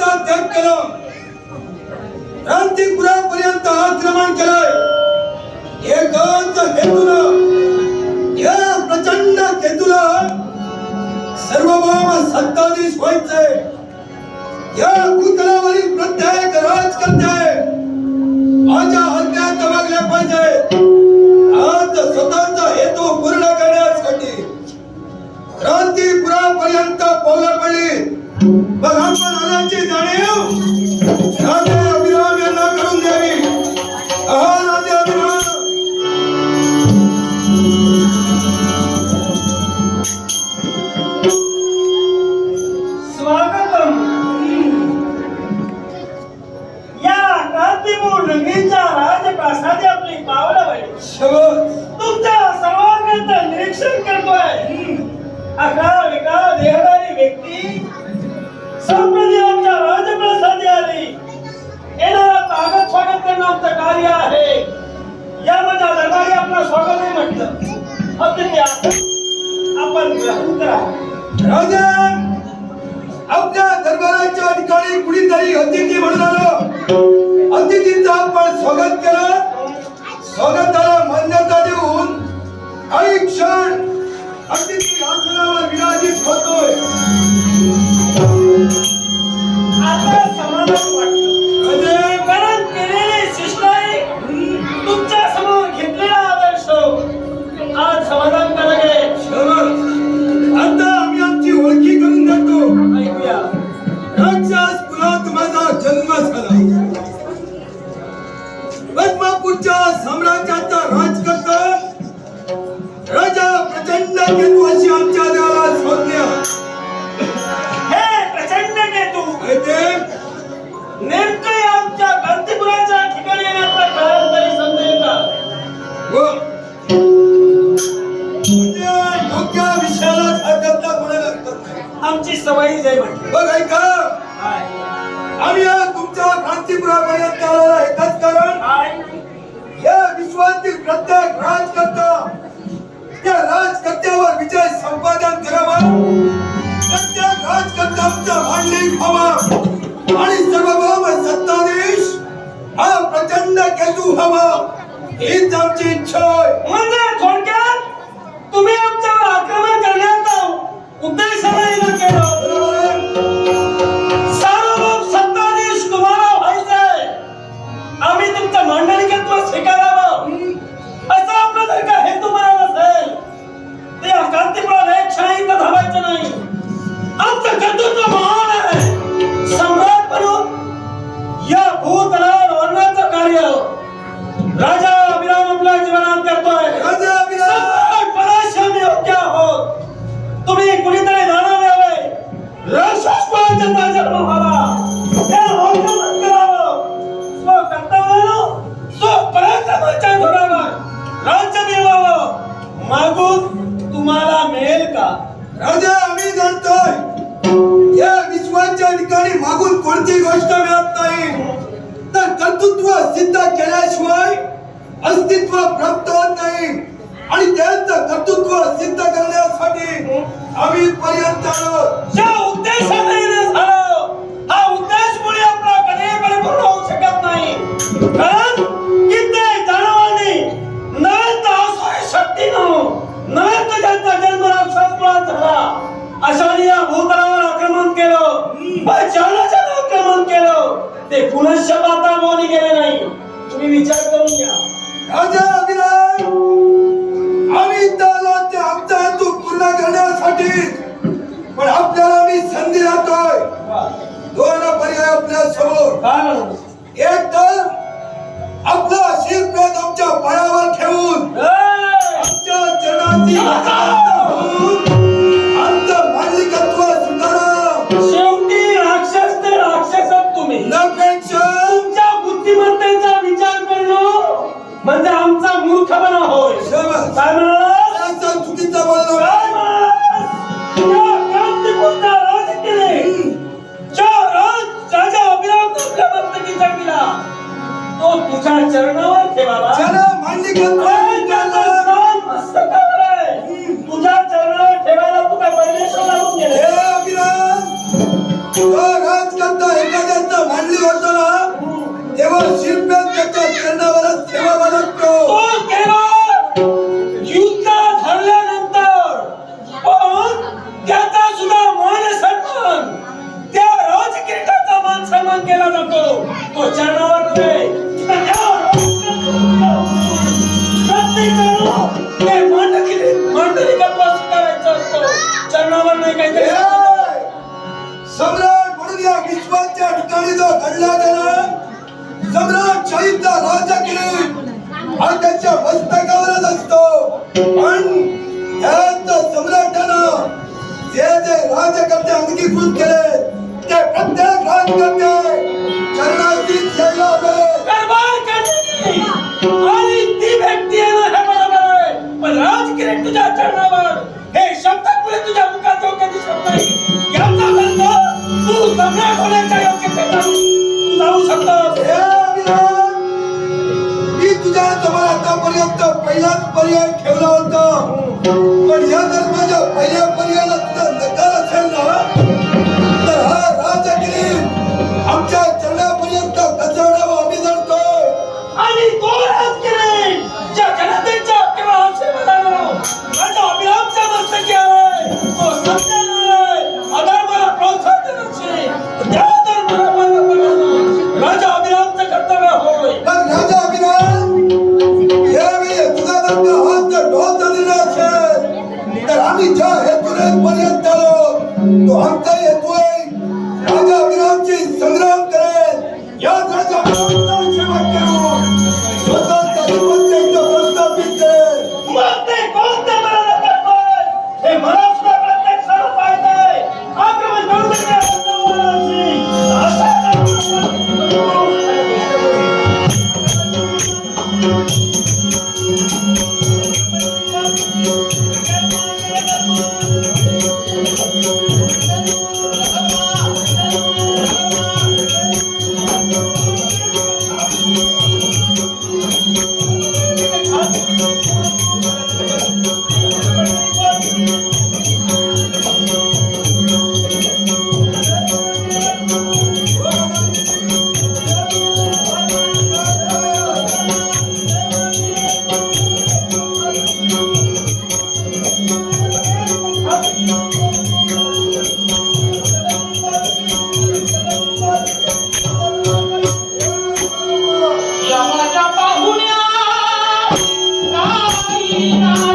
सर्वांचा त्याग केला. क्रांतीपुरापर्यंत आक्रमण केलंय? एकाच हेतून या प्रचंड हेतूला सर्वभौम सत्ताधीश व्हायचंय. या तुमच्या सर्वांगाचं निरीक्षण करतोय. अकरा वेगळा देहधारी व्यक्ती. संप्रती आमच्या राजप्रासादी आली. येणारा स्वागत स्वागत करणं आमचं कार्य आहे. या माझ्या दरबारी आपलं स्वागत आहे म्हटलं. अतिथी आसन आपण ग्रहण करा. राजा आपल्या दरबाराच्या ठिकाणी कुणीतरी अतिथी म्हणून आलो. अतिथीचं आपण स्वागत केलं. ¡Sonata! ¡Mandata! आमची म्हटली बघ ऐका आम्ही तुमच्या क्रांतीपुरापर्यंत आलेला एकच कारण या विश्वातील प्रत्येक राजकर्ता त्या राजकर्त्यावर विजय संपादन करावा. प्रत्येक राजकर्त्याचा मांडलिक व्हावा. आणि सर्वभौम सत्ताधीश हा प्रचंड केतू हवा हीच आमची इच्छा म्हणजे थोडक्यात तुम्ही आमच्यावर राजा आम्ही जाणतोय या विश्वाच्या ठिकाणी मागून कोणती गोष्ट मिळत नाही. तर कर्तृत्व सिद्ध केल्याशिवाय अस्तित्व प्राप्त होत नाही. आणि त्यांचं कर्तृत्व सिद्ध करण्यासाठी आम्ही पर्यंत आलो. ते पुनश्च पाता मोनी गेले नाही. तुम्ही विचार करून घ्या. राजा अभिराम आम्ही इथं आलो ते आमचा हेतू पूर्ण करण्यासाठी. पण आपल्याला मी संधी राहतोय दोन पर्याय आपल्यासमोर. एक तर आपला शिरपेद आमच्या पायावर ठेवून! आमच्या चरणाची म्हणजे आमचा मूर्खपणा होय. चुकीचा बोललो काय म्हणालास? या क्रांतिपूर्ण राजकीय. चरणावर नाही काहीतरी! सम्राट म्हणून या विश्वाच्या ठिकाणी जो घडला गेला सम्राट शहीदचा राजा किरीट हा त्याच्या मस्तकावरच असतो. पण याच सम्राटानं जे जे राज्यकर्ते अंगीकृत केले ते प्रत्येक राज्यकर्ते चरणाशीच यायला हवे. आणि ती व्यक्ती येणं हे बरोबर आहे. पण राजकिरीट तुझ्या चरणावर हे शब्दापुढे तुझ्या मी तुझ्या समोर आतापर्यंत पहिलाच पर्याय ठेवला होता पण या धर्माच्या पहिल्या पर्यायाला संग्राम करेल. यासाठी आपण सेवा करू. स्वतःचा प्रत्येक प्रस्थापित करेल कोणते कोणते मला Senhor.